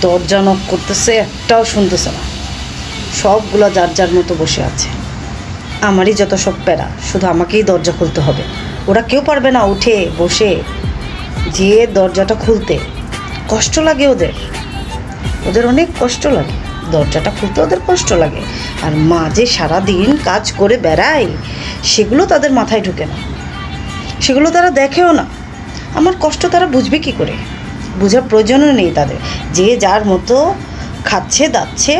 দরজা নক করতেছে, একটাও শুনতেছে না। সবগুলো যার যার মতো বসে আছে। আমারই যত সব প্যারা, শুধু আমাকেই দরজা খুলতে হবে। ওরা কেউ পারবে না উঠে, বসে, যে দরজাটা খুলতে। কষ্ট লাগে ওদের। ওদের অনেক কষ্ট লাগে। দরজাটা খুলতে ওদের কষ্ট লাগে। আর মা যে সারাদিন কাজ করে বেড়ায়, সেগুলো তাদের মাথায় ঢুকে না। সেগুলো তারা দেখেও না। আমার কষ্ট তারা বুঝবে কি করে? বোঝার প্রয়োজনও নেই তাদের যে যার মতো খাচ্ছে দাচ্ছে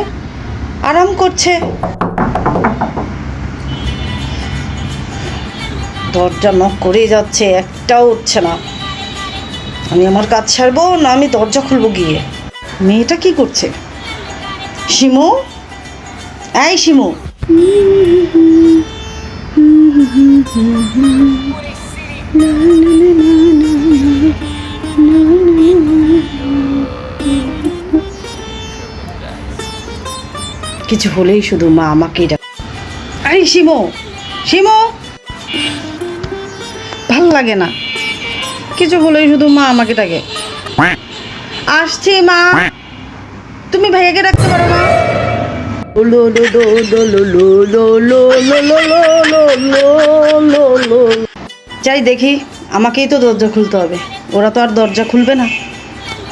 আরাম করছে দরজা নক করেই যাচ্ছে একটাও উঠছে না আমি আমার কাজ ছাড়বো না আমি দরজা খুলবো গিয়ে মেয়েটা কি করছে শিমু এই শিমু কিছু হলেই শুধু মা আমাকেই আরে শিমো শিমো! ভালো লাগে না। কিছু হলেই শুধু মা আমাকে ডাকে। আসছি মা। তুমি ভাইয়াকে ডাকতে পারো না যাই দেখি, আমাকেই তো দরজা খুলতে হবে। ওরা তো আর দরজা খুলবে না।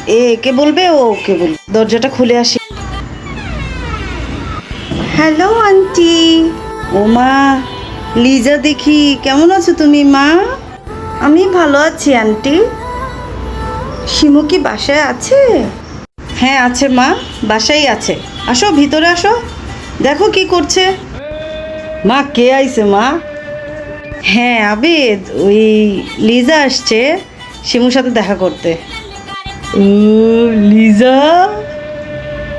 এ কে বলবে, ও ওকে বলবে? দরজাটা খুলে আসি। হ্যালো আন্টি ও মা লিজা দেখি কেমন আছো তুমি মা? আমি ভালো আছি আন্টি শিমু কি বাসায় আছে? হ্যাঁ আছে মা বাসায় আছে। আসো ভিতরে আসো। দেখো কি করছে। মা কে আইছে মা? হ্যাঁ আবেদ ওই লিজা আসছে শিমুর সাথে দেখা করতে। ও লিজা?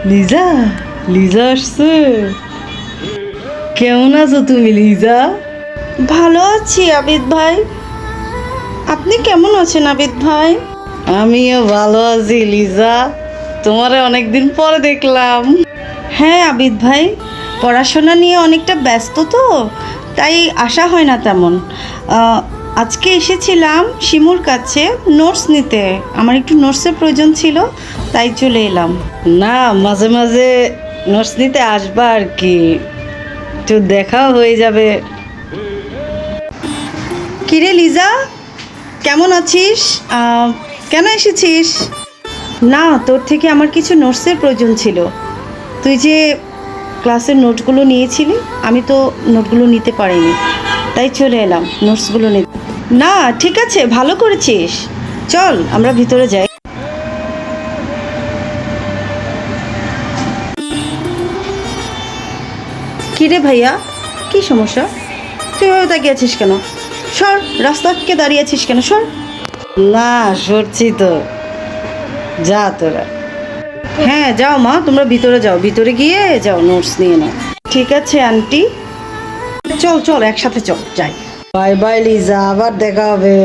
লিজা? লিজা আসছে কেমন আছো তুমি লিজা? ভালো আছি আবিদ ভাই। আপনি কেমন আছেন আবিদ ভাই? আমিও ভালো আছি লিজা। তোমারে অনেকদিন পরে দেখলাম। হ্যাঁ আবিদ ভাই পড়াশোনা নিয়ে অনেকটা ব্যস্ত তো তাই আসা হয় না তেমন। আজকে এসেছিলাম শিমুর কাছে নোটস নিতে। আমার একটু নোটসের প্রয়োজন ছিল তাই চলে এলাম। না মাঝে মাঝে নোটস নিতে আসবা আর কি। একটু দেখাও হয়ে যাবে। কিরে লিজা কেমন আছিস? কেন এসেছিস? না তোর থেকে আমার কিছু নোটসের প্রয়োজন ছিল। তুই যে ক্লাসের নোটগুলো নিয়েছিলি আমি তো নোটগুলো নিতে পারিনি। তাই চলে এলাম নোটসগুলো নিতে। না ঠিক আছে ভালো করেছিস। চল আমরা ভিতরে যাই। কিরে ভাইয়া? কি সমস্যা? তুই ভাবে তাকিয়ে আছিস কেন? সর রাস্তা থেকে দাঁড়িয়ে আছিস কেন? সর। না সরছি তো। যা তোরা। হ্যাঁ যাও মা তোমরা ভিতরে যাও। ভিতরে গিয়ে যাও নোটস নিয়ে নাও। ঠিক আছে আন্টি চল চল একসাথে চল যাই। বাই বাই লিজা আবার দেখা হবে।